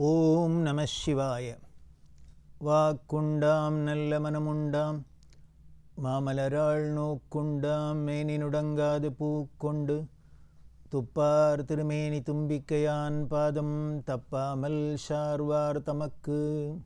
ஓம் நம சிவாய. வாக்குண்டாம் நல்ல மனமுண்டாம். மாமலராள் நோக்குண்டாம் மேனி நுடங்காது பூக்கொண்டு. துப்பார் திருமேனி தும்பிக்கையான் பாதம் தப்பாமல் ஷார்வார் தமக்கு.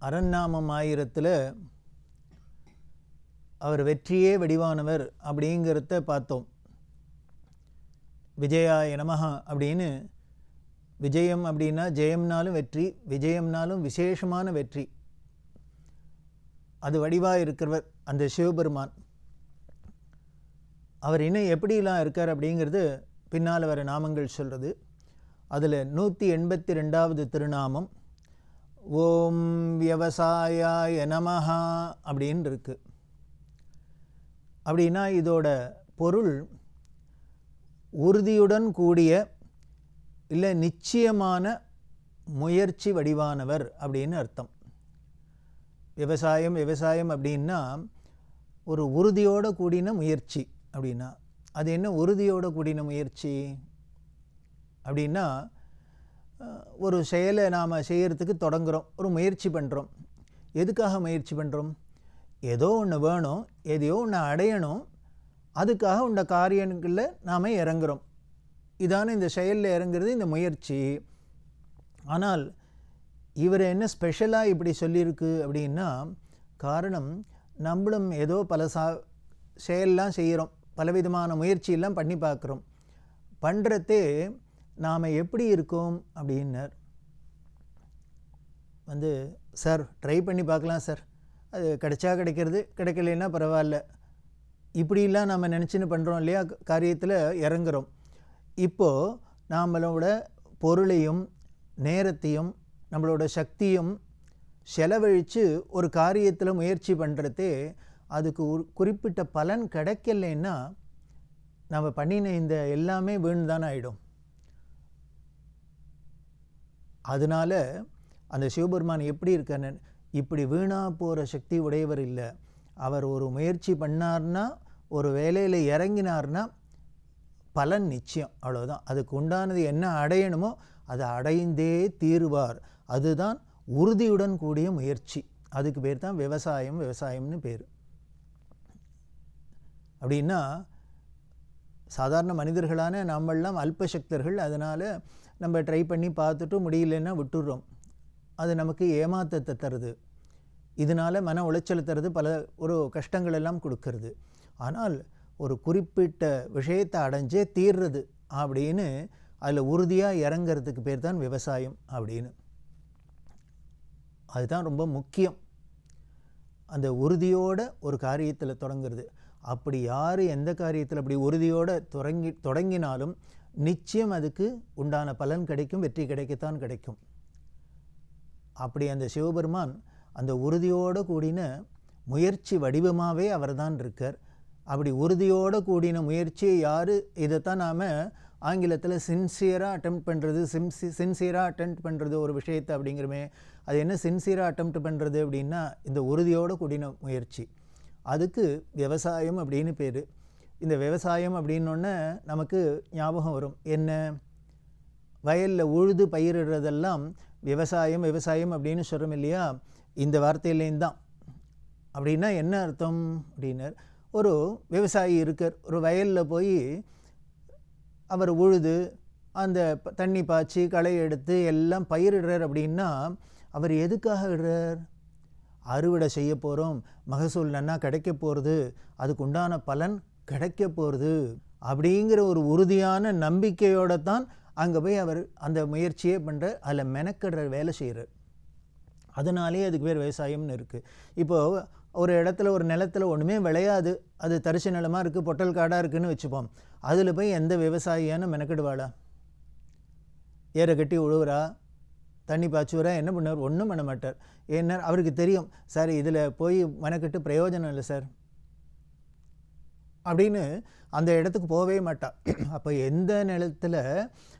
அரண்நாமம் ஆயிரத்தில் அவர் வெற்றியே வடிவானவர் அப்படிங்கிறத பார்த்தோம். விஜயாய நமஹா அப்படின்னு விஜயம் அப்படின்னா ஜெயம்னாலும் வெற்றி விஜயம்னாலும் விசேஷமான வெற்றி. அது வடிவாக இருக்கிறவர் அந்த சிவபெருமான். அவர் இன்னும் எப்படிலாம் இருக்கார் அப்படிங்கிறது பின்னால் வர நாமங்கள் சொல்கிறது அதில் நூற்றி எண்பத்தி ரெண்டாவது திருநாமம் ஓம் வியவசாயாய நமஹா அப்படின்னு இருக்கு. அப்படின்னா இதோட பொருள் உறுதியுடன் கூடிய இல்லை நிச்சயமான முயற்சி வடிவானவர் அப்படின்னு அர்த்தம். விவசாயம் விவசாயம் அப்படின்னா ஒரு உறுதியோடு கூடின முயற்சி அப்படின்னா. அது என்ன உறுதியோடு கூடின முயற்சி? அப்படின்னா ஒரு செயலை நாம் செய்கிறதுக்கு தொடங்குகிறோம் ஒரு முயற்சி பண்ணுறோம் எதுக்காக முயற்சி பண்ணுறோம் ஏதோ ஒன்று வேணும் எதையோ ஒன்று அடையணும் அதுக்காக உண்ட காரியங்களில் நாம் இறங்குறோம். இதான இந்த செயலில் இறங்குறது இந்த முயற்சி. ஆனால் இவர் என்ன ஸ்பெஷலாக இப்படி சொல்லியிருக்கு அப்படின்னா காரணம் நம்மளும் ஏதோ பல சா செயல்லாம் செய்கிறோம் பலவிதமான முயற்சியெல்லாம் பண்ணி பார்க்குறோம். பண்ணுறதே நாம் எப்படி இருக்கோம் அப்படின்னார். வந்து சார் ட்ரை பண்ணி பார்க்கலாம் சார். அது கிடைச்சா கிடைக்கிறது கிடைக்கலன்னா பரவாயில்ல. இப்படிலாம் நம்ம நினச்சின்னு பண்ணுறோம் இல்லையா? காரியத்தில் இறங்குறோம். இப்போது நம்மளோட பொருளையும் நேரத்தையும் நம்மளோட சக்தியும் செலவழித்து ஒரு காரியத்தில் முயற்சி பண்ணுறதே அதுக்கு ஒரு குறிப்பிட்ட பலன் கிடைக்கலைன்னா நம்ம பண்ணின இந்த எல்லாமே வீண் தானே ஆகிடும் அதனால் அந்த சிவபெருமான் எப்படி இருக்கார்? இப்படி வீணாக போகிற சக்தி உடையவர் இல்லை. அவர் ஒரு முயற்சி பண்ணார்னா ஒரு வேலையில் இறங்கினார்னா பலன் நிச்சயம். அவ்வளோதான் அதுக்கு உண்டானது என்ன அடையணுமோ அதை அடைந்தே தீருவார். அதுதான் உறுதியுடன் கூடிய முயற்சி. அதுக்கு பேர் தான் விவசாயம் விவசாயம்னு பேர். அப்படின்னா சாதாரண மனிதர்களான நம்மெல்லாம் அல்பசக்தர்கள். அதனால் நம்ம ட்ரை பண்ணி பார்த்துட்டு முடியலன்னா விட்டுடுறோம் அது நமக்கு ஏமாத்தத்தை தருது. இதனால் மன உளைச்சல் தருது. பல ஒரு கஷ்டங்கள் எல்லாம் கொடுக்கறது. ஆனால் ஒரு குறிப்பிட்ட விஷயத்தை அடைஞ்சே தீர்றது அப்படின்னு அதில் உறுதியாக இறங்கிறதுக்கு பேர் தான் விவசாயம் அப்படின்னு. அதுதான் ரொம்ப முக்கியம். அந்த உறுதியோட ஒரு காரியத்தில் தொடங்குறது. அப்படி யார் எந்த காரியத்தில் அப்படி உறுதியோடு தொடங்கி தொடங்கினாலும் நிச்சயம் அதுக்கு உண்டான பலன் கிடைக்கும் வெற்றி கிடைக்கத்தான் கிடைக்கும். அப்படி அந்த சிவபெருமான் அந்த உறுதியோடு கூடின முயற்சி வடிவமாகவே அவர் தான் இருக்கார். அப்படி உறுதியோடு கூடின முயற்சியை யார்? இதைத்தான் நாம் ஆங்கிலத்தில் சின்சியராக அட்டம் பண்ணுறது சிம்சி சின்சியராக அட்டம் பண்ணுறது ஒரு விஷயத்தை அப்படிங்கிறமே. அது என்ன சின்சியராக அட்டம் பண்ணுறது அப்படின்னா இந்த உறுதியோடு கூடின முயற்சி. அதுக்கு விவசாயம் அப்படின்னு பேர். இந்த விவசாயம் அப்படின்னொன்னே நமக்கு ஞாபகம் வரும். என்ன? வயலில் உழுது பயிரிடுறதெல்லாம் விவசாயம் விவசாயம் அப்படின்னு சொல்கிறோம் இல்லையா? இந்த வார்த்தையிலேயும் தான் அப்படின்னா என்ன அர்த்தம்? அப்படின்னு ஒரு விவசாயி இருக்கார். ஒரு வயலில் போய் அவர் உழுது அந்த தண்ணி பாய்ச்சி களை எடுத்து எல்லாம் பயிரிடுறார் அப்படின்னா அவர் எதுக்காக இடுறார்? அறுவடை செய்ய போகிறோம் மகசூல் நன்னா கிடைக்க போகிறது அதுக்கு உண்டான பலன் கிடைக்க போகிறது அப்படிங்கிற ஒரு உறுதியான நம்பிக்கையோடு தான் அங்கே போய் அவர் அந்த முயற்சியே பண்ணுற அதில் மெனக்கடுற வேலை செய்கிறார் அதனாலே அதுக்கு பேர் விவசாயம்னு இருக்குது இப்போது ஒரு இடத்துல ஒரு நிலத்தில் ஒன்றுமே விளையாது. அது தரிசு நிலமாக இருக்குது பொட்டல் காடாக இருக்குதுன்னு வச்சுப்போம். அதில் போய் எந்த விவசாயியான மெனக்கெடுவாளா? ஏரை கட்டி உழுவுறா? தண்ணி பாய்ச்சுவரா என்ன பண்ணுவார்? ஒன்றும் பண்ண மாட்டார். ஏன்னா அவருக்கு தெரியும் சார் இதில் போய் மெனக்கெட்டு பிரயோஜனம் இல்லை சார். அப்படின்னு அந்த இடத்துக்கு போகவே மாட்டா. அப்போ எந்த நிலத்தில்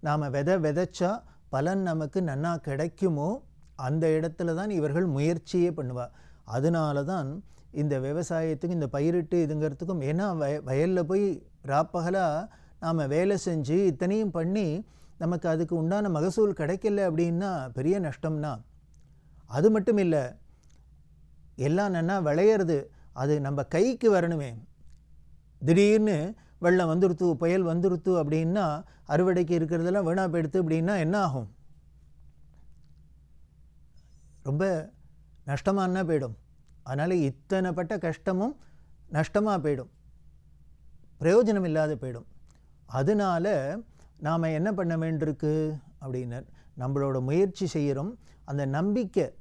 நாம் விதை விதைச்சா பலன் நமக்கு நன்னா கிடைக்குமோ அந்த இடத்துல தான் இவர்கள் முயற்சியே பண்ணுவாள் அதனால தான் இந்த விவசாயத்துக்கும் இந்த பயிரிட்டு இதுங்கிறதுக்கும் ஏன்னா வய வயலில் போய் ராப்பகலாக நாம் வேலை செஞ்சு இத்தனையும் பண்ணி நமக்கு அதுக்கு உண்டான மகசூல் கிடைக்கல அப்படின்னா பெரிய நஷ்டம்னா அது மட்டும் இல்லை எல்லாம் நன்னா விளையிறது அது நம்ம கைக்கு வரணுமே. திடீர்னு வெள்ளம் வந்துருத்து புயல் வந்துருத்து அப்படின்னா அறுவடைக்கு இருக்கிறதெல்லாம் வீணாக போயிடுத்து அப்படின்னா என்ன ஆகும்? ரொம்ப நஷ்டமானா போயிடும். அதனால் இத்தனைப்பட்ட கஷ்டமும் நஷ்டமாக போயிடும். பிரயோஜனம் இல்லாத போயிடும். அதனால நாம் என்ன பண்ண வேண்டியிருக்கு அப்படின்னு நம்மளோட முயற்சி செய்கிறோம் அந்த நம்பிக்கை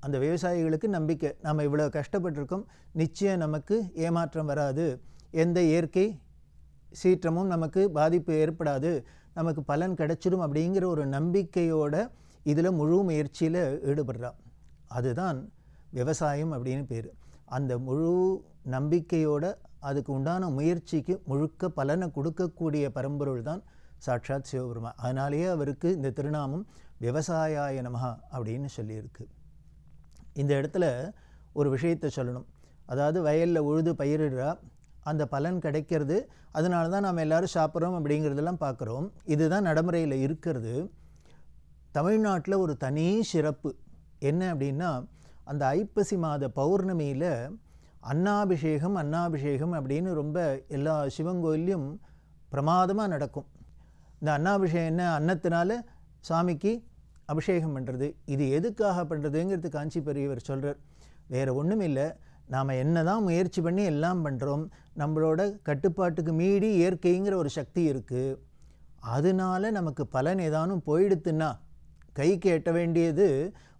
அந்த விவசாயிகளுக்கு நம்பிக்கை நாம் இவ்வளோ கஷ்டப்பட்டிருக்கோம். நிச்சயம் நமக்கு ஏமாற்றம் வராது. எந்த இயற்கை சீற்றமும் நமக்கு பாதிப்பு ஏற்படாது. நமக்கு பலன் கிடைச்சிடும் அப்படிங்கிற ஒரு நம்பிக்கையோட இதில் முழு முயற்சியில் ஈடுபடுறா. அதுதான் விவசாயம் அப்படின்னு பேர். அந்த முழு நம்பிக்கையோட அதுக்கு உண்டான முயற்சிக்கு முழுக்க பலனை கொடுக்கக்கூடிய பரம்பொருள் தான் சாட்சாத் சிவபெருமா. அதனாலேயே அவருக்கு இந்த திருநாமம் விவசாயாய நமகா அப்படின்னு சொல்லியிருக்கு. இந்த இடத்துல ஒரு விஷயத்தை சொல்லணும். அதாவது வயலில் உழுது பயிரிடுறா அந்த பலன் கிடைக்கிறது அதனால தான் நாம் எல்லோரும் சாப்பிட்றோம் அப்படிங்கிறதெல்லாம் பார்க்குறோம் இதுதான் நடைமுறையில் இருக்கிறது. தமிழ்நாட்டில் ஒரு தனி சிறப்பு. என்ன அப்படின்னா அந்த ஐப்பசி மாத பௌர்ணமியில் அன்னாபிஷேகம் அன்னாபிஷேகம் அப்படின்னு ரொம்ப எல்லா சிவங்கோயிலையும் பிரமாதமாக நடக்கும். இந்த அன்னாபிஷேகம் என்ன? அன்னத்தினால சாமிக்கு அபிஷேகம் பண்ணுறது இது எதுக்காக பண்ணுறதுங்கிறது காஞ்சி பெரியவர் சொல்கிறார் வேறு ஒன்றும் இல்லை. நாம் என்ன தான் முயற்சி பண்ணி எல்லாம் பண்ணுறோம் நம்மளோட கட்டுப்பாட்டுக்கு மீறி இயற்கைங்கிற ஒரு சக்தி இருக்குது அதனால நமக்கு பலன் ஏதானும் போயிடுத்துன்னா கைக்கு எட்ட வேண்டியது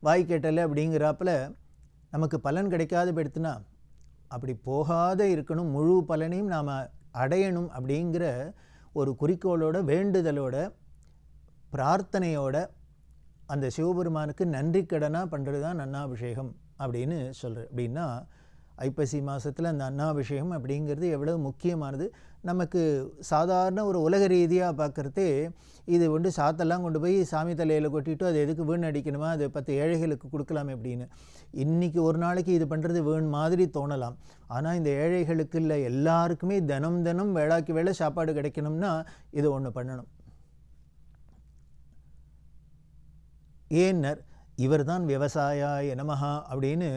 வாய்க்கு எட்டலை அப்படிங்கிறாப்பில் நமக்கு பலன் கிடைக்காத போயிடுத்துனா அப்படி போகாத இருக்கணும் முழு பலனையும் நாம் அடையணும் அப்படிங்கிற ஒரு குறிக்கோளோட வேண்டுதலோட பிரார்த்தனையோட அந்த சிவபெருமானுக்கு நன்றி கடனாக பண்ணுறது தான் நன்னாபிஷேகம் அப்படின்னு சொல்கிற அப்படின்னா ஐப்பசி மாதத்தில் அந்த அன்னாபிஷேகம் அப்படிங்கிறது எவ்வளோ முக்கியமானது? நமக்கு சாதாரண ஒரு உலக ரீதியாக பார்க்குறதே இது வந்து சாத்தெல்லாம் கொண்டு போய் சாமி தலையில் கொட்டிட்டு அது எதுக்கு வீண் அடிக்கணுமா? அது பத்து ஏழைகளுக்கு கொடுக்கலாமே அப்படின்னு. இன்றைக்கி ஒரு நாளைக்கு இது பண்ணுறது வீண் மாதிரி தோணலாம். ஆனால் இந்த ஏழைகளுக்கு இல்லை எல்லாருக்குமே தினம் தினம் வேளாக்கி வேலை சாப்பாடு கிடைக்கணும்னா இது ஒன்று பண்ணணும். ஏன்னர் இவர் தான் விவசாயாய நமஹா அப்படின்னு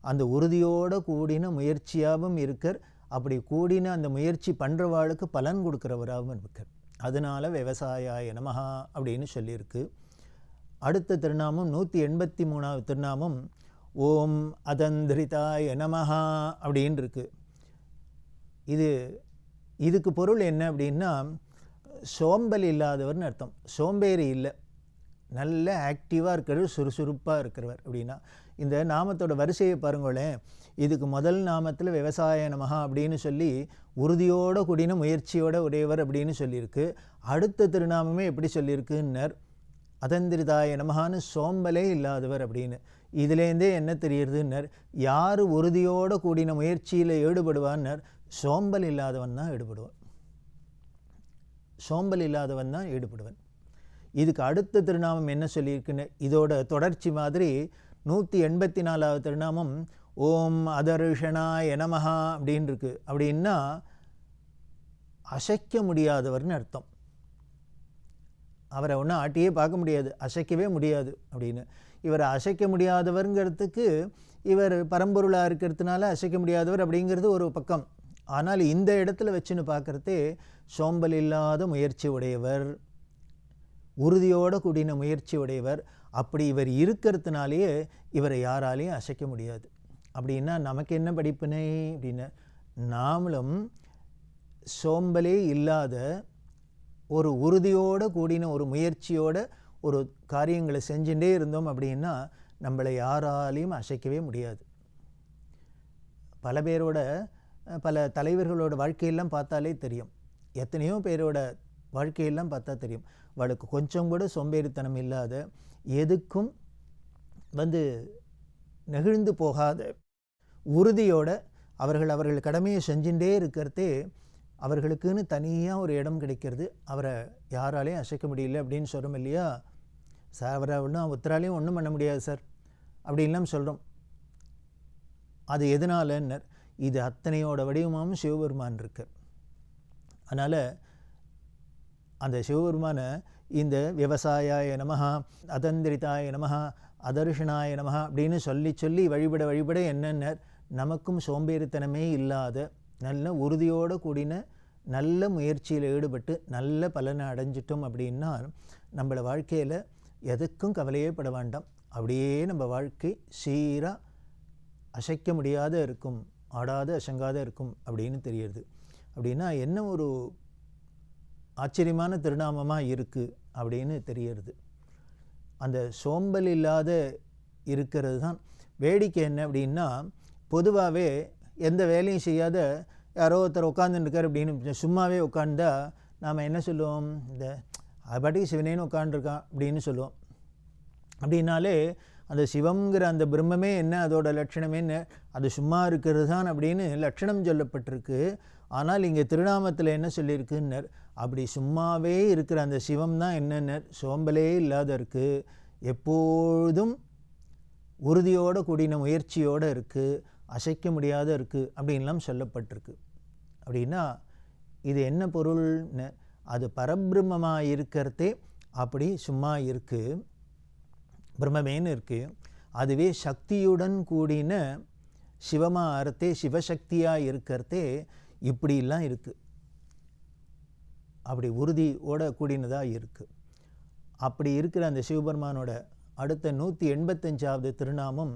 அந்த உறுதியோடு கூடின முயற்சியாகவும் இருக்கார். அப்படி கூடின அந்த முயற்சி பண்ணுறவாளுக்கு பலன் கொடுக்குறவராகவும் இருக்கார். அதனால் விவசாயாய நமஹா அப்படின்னு சொல்லியிருக்கு. அடுத்த திருநாமம் நூற்றி எண்பத்தி மூணாவது திருநாமம் ஓம் அதந்திரிதாய நமஹா அப்படின்னு இருக்கு இது இதுக்கு பொருள் என்ன அப்படின்னா சோம்பல் இல்லாதவர்னு அர்த்தம். சோம்பேறி இல்லை. நல்ல ஆக்டிவாக இருக்கிறவர் சுறுசுறுப்பாக இருக்கிறவர் அப்படின்னா இந்த நாமத்தோட வரிசையை பாருங்களேன். இதுக்கு முதல் நாமத்தில் விவசாய நமகா அப்படின்னு சொல்லி உறுதியோடு கூடின முயற்சியோட உடையவர் அப்படின்னு சொல்லியிருக்கு. அடுத்த திருநாமமே எப்படி சொல்லியிருக்குன்னர்? அதந்திரிதாய நமகான்னு சோம்பலே இல்லாதவர் அப்படின்னு. இதுலேருந்தே என்ன தெரியுதுன்னர்? யார் உறுதியோடு கூடின முயற்சியில் ஈடுபடுவான்னர்? சோம்பல் இல்லாதவன் தான் ஈடுபடுவான். சோம்பல் இல்லாதவன் தான் ஈடுபடுவன். இதுக்கு அடுத்த திருநாமம் என்ன சொல்லியிருக்குன்னு இதோட தொடர்ச்சி மாதிரி நூற்றி எண்பத்தி நாலாவது திருநாமம் ஓம் அதருஷனா எனமஹா அப்படின்னு இருக்கு அப்படின்னா அசைக்க முடியாதவர்னு அர்த்தம். அவரை ஒன்றும் ஆட்டியே பார்க்க முடியாது அசைக்கவே முடியாது அப்படின்னு. இவரை அசைக்க முடியாதவருங்கிறதுக்கு இவர் பரம்பொருளாக இருக்கிறதுனால அசைக்க முடியாதவர் அப்படிங்கிறது ஒரு பக்கம். ஆனால் இந்த இடத்துல வச்சுன்னு பார்க்குறதே சோம்பல் இல்லாத முயற்சி உடையவர். உறுதியோடு கூடின முயற்சி உடையவர். அப்படி இவர் இருக்கிறதுனாலேயே இவரை யாராலையும் அசைக்க முடியாது. அப்படின்னா நமக்கு என்ன படிப்பினை? அப்படின்னு நாமளும் சோம்பலே இல்லாத ஒரு உறுதியோடு கூடின ஒரு முயற்சியோட ஒரு காரியங்களை செஞ்சுட்டே இருந்தோம் அப்படின்னா நம்மளை யாராலையும் அசைக்கவே முடியாது. பல பேரோட பல தலைவர்களோட வாழ்க்கையெல்லாம் பார்த்தாலே தெரியும். எத்தனையோ பேரோட வாழ்க்கையெல்லாம் பார்த்தா தெரியும். அவளுக்கு கொஞ்சம் கூட சோம்பேறித்தனம் இல்லாத எதுக்கும் வந்து நெகிழ்ந்து போகாத உறுதியோட அவர்கள் அவர்கள் கடமையை செஞ்சுட்டே இருக்கிறதே அவர்களுக்குன்னு தனியாக ஒரு இடம் கிடைக்கிறது. அவரை யாராலையும் அசைக்க முடியல அப்படின்னு சொல்கிறோம் இல்லையா? சார் அவரை ஒன்றும் ஒருத்தராலையும் ஒன்றும் பண்ண முடியாது சார். அப்படின்லாம் சொல்கிறோம் அது எதனாலன்னர்? இது அத்தனையோட வடிவமாகவும் சிவபெருமான் இருக்கு. அதனால் அந்த சிவபெருமானை இந்த விவசாயாய நமஹா அதந்திரிதாய நமஹா அதர்ஷனாய நமஹா அப்படின்னு சொல்லி சொல்லி வழிபட வழிபட என்னென்ன நமக்கும் சோம்பேறித்தனமே இல்லாத நல்ல உறுதியோடு கூடின நல்ல முயற்சியில் ஈடுபட்டு நல்ல பலனை அடைஞ்சிட்டோம் அப்படின்னா நம்மளை வாழ்க்கையில் எதுக்கும் கவலையே பட வேண்டாம். அப்படியே நம்ம வாழ்க்கை சீராக அசைக்க முடியாத இருக்கும் ஆடாத அசங்காத இருக்கும் அப்படின்னு தெரியுது. அப்படின்னா என்ன ஒரு ஆச்சரியமான திருநாமமாக இருக்குது அப்படின்னு தெரியறது. அந்த சோம்பல் இல்லாத இருக்கிறது தான். வேடிக்கை என்ன அப்படின்னா பொதுவாகவே எந்த வேலையும் செய்யாத யாரோ ஒருத்தர் உட்காந்துருக்கார் அப்படின்னு சும்மாவே உட்காந்தா நாம் என்ன சொல்லுவோம்? இந்த அது பாட்டுக்கு சிவனேன்னு உட்காந்துருக்கான் அப்படின்னு சொல்லுவோம். அப்படின்னாலே அந்த சிவம்ங்கிற அந்த பிரம்மமே என்ன அதோட லட்சணமே என்ன அது சும்மா இருக்கிறது தான் அப்படின்னு லட்சணம் சொல்லப்பட்டிருக்கு. ஆனால் இங்கே திருநாமத்தில் என்ன சொல்லியிருக்குன்னர்? அப்படி சும்மாவே இருக்கிற அந்த சிவம் தான் என்னென்ன? சோம்பலே இல்லாத இருக்குது எப்பொழுதும் உறுதியோடு கூடின முயற்சியோடு இருக்குது அசைக்க முடியாத இருக்குது அப்படின்லாம் சொல்லப்பட்டிருக்கு. அப்படின்னா இது என்ன பொருள்னு? அது பரபிரம்மமாக இருக்கிறதே அப்படி சும்மா இருக்குது பிரம்மமேன்னு இருக்குது அதுவே சக்தியுடன் கூடின சிவமாக அறத்தே சிவசக்தியாக இருக்கிறதே இப்படிலாம் இருக்குது அப்படி உறுதியோட கூடினதாக இருக்குது அப்படி இருக்கிற அந்த சிவபெருமானோட அடுத்த நூற்றி எண்பத்தஞ்சாவது திருநாமம்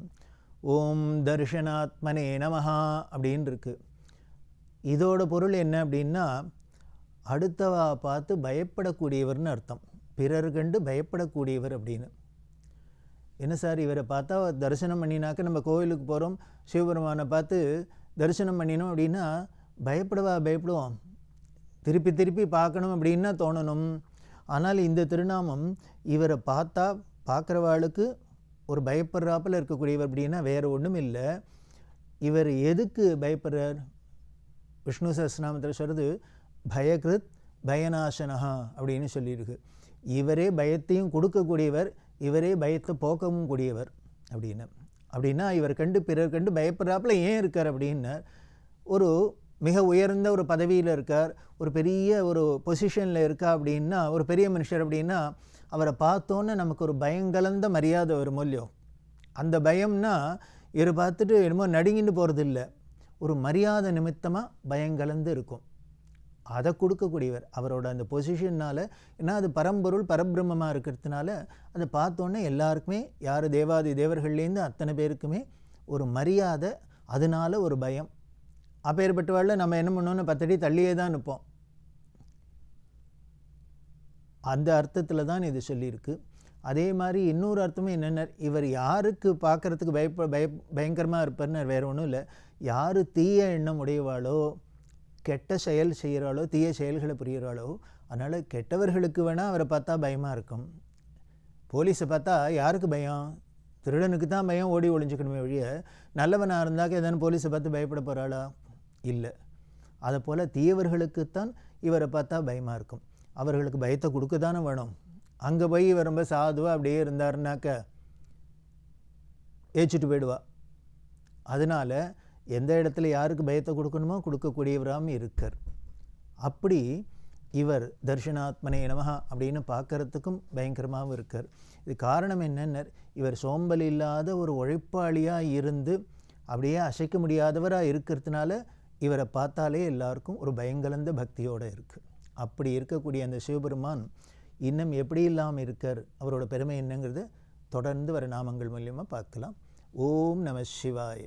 ஓம் தர்ஷனாத்மனே நமஹா அப்படின்னு இருக்குது இதோட பொருள் என்ன அப்படின்னா அடுத்தவா பார்த்து பயப்படக்கூடியவர்னு அர்த்தம். பிறர் கண்டு பயப்படக்கூடியவர் அப்படின்னு. என்ன சார் இவரை பார்த்தா தரிசனம் பண்ணினாக்க நம்ம கோவிலுக்கு போகிறோம் சிவபெருமானை பார்த்து தரிசனம் பண்ணினோம் அப்படின்னா பயப்படவா பயப்படுவோம் திருப்பி திருப்பி பார்க்கணும் அப்படின்னா தோணணும். ஆனால் இந்த திருநாமம் இவரை பார்த்தா பார்க்குறவாளுக்கு ஒரு பயப்படுறாப்பில் இருக்கக்கூடியவர் அப்படின்னா வேறு ஒன்றும் இல்லை. இவர் எதுக்கு பயப்படுறார்? விஷ்ணு சஹஸ்ரநாமத்தில் சொல்கிறது பயகிருத் பயநாசனஹா அப்படின்னு சொல்லியிருக்கு. இவரே பயத்தையும் கொடுக்கக்கூடியவர் இவரே பயத்தை போக்கவும் கூடியவர் அப்படின்னு. அப்படின்னா இவர் கண்டு பிறர் கண்டு பயப்படுறாப்புல ஏன் இருக்கார் அப்படின்னு ஒரு மிக உயர்ந்த ஒரு பதவியில் இருக்கார். ஒரு பெரிய ஒரு பொசிஷனில் இருக்கா அப்படின்னா ஒரு பெரிய மனுஷர் அப்படின்னா அவரை பார்த்தோன்னே நமக்கு ஒரு பயங்கலந்த மரியாதை வரும் இல்லையோ? அந்த பயம்னா இவர் பார்த்துட்டு என்னமோ நடுங்கிட்டு போகிறது இல்லை ஒரு மரியாதை நிமித்தமாக பயங்கலந்து இருக்கும். அதை கொடுக்கக்கூடியவர் அவரோட அந்த பொசிஷன்னால் ஏன்னா அது பரம்பொருள் பரபிரம்மமாக இருக்கிறதுனால அதை பார்த்தோன்னே எல்லாருக்குமே யார் தேவாதி தேவர்கள்லேருந்து அத்தனை பேருக்குமே ஒரு மரியாதை அதனால ஒரு பயம். அப்பேற்பட்டவாளில் நம்ம என்ன பண்ணோன்னு பத்தடி தள்ளியே தான் நிற்போம். அந்த அர்த்தத்தில் தான் இது சொல்லியிருக்கு. அதே மாதிரி இன்னொரு அர்த்தமும் என்னென்ன இவர் யாருக்கு பார்க்குறதுக்கு பயப்ப பய பயங்கரமாக இருப்பார்னு வேறு ஒன்றும் இல்லை. யார் தீய எண்ணம் உடையவாளோ கெட்ட செயல் செய்கிறாளோ தீய செயல்களை புரிகிறாளோ அதனால் கெட்டவர்களுக்கு வேணால் அவரை பார்த்தா பயமாக இருக்கும். போலீஸை பார்த்தா யாருக்கு பயம்? திருடனுக்கு தான் பயம் ஓடி ஒளிஞ்சுக்கணுமே வழிய நல்லவனாக இருந்தாக்க எதனா போலீஸை பார்த்து பயப்பட போகிறாளா இல்லை. அதை போல் தீயவர்களுக்குத்தான் இவரை பார்த்தா பயமாக இருக்கும். அவர்களுக்கு பயத்தை கொடுக்க தானே வேணும். அங்கே போய் இவர் ரொம்ப சாதுவாக அப்படியே இருந்தாருனாக்க ஏச்சிட்டு போயிடுவா. அதனால் எந்த இடத்துல யாருக்கு பயத்தை கொடுக்கணுமோ கொடுக்கக்கூடியவராகவும் இருக்கார். அப்படி இவர் தர்ஷனாத்மனே நமகா அப்படின்னு பார்க்கறதுக்கும் பயங்கரமாகவும் இருக்கார். இது காரணம் என்னென்ன இவர் சோம்பல் இல்லாத ஒரு உழைப்பாளியாக இருந்து அப்படியே அசைக்க முடியாதவராக இருக்கிறதுனால இவரை பார்த்தாலே எல்லாருக்கும் ஒரு பயங்கலந்த பக்தியோடு இருக்குது அப்படி இருக்கக்கூடிய அந்த சிவபெருமான் இன்னும் எப்படி இல்லாமல் இருக்கார் அவரோட பெருமை என்னங்கிறது தொடர்ந்து வர நாமங்கள் மூலியமாக பார்க்கலாம். ஓம் நம சிவாய.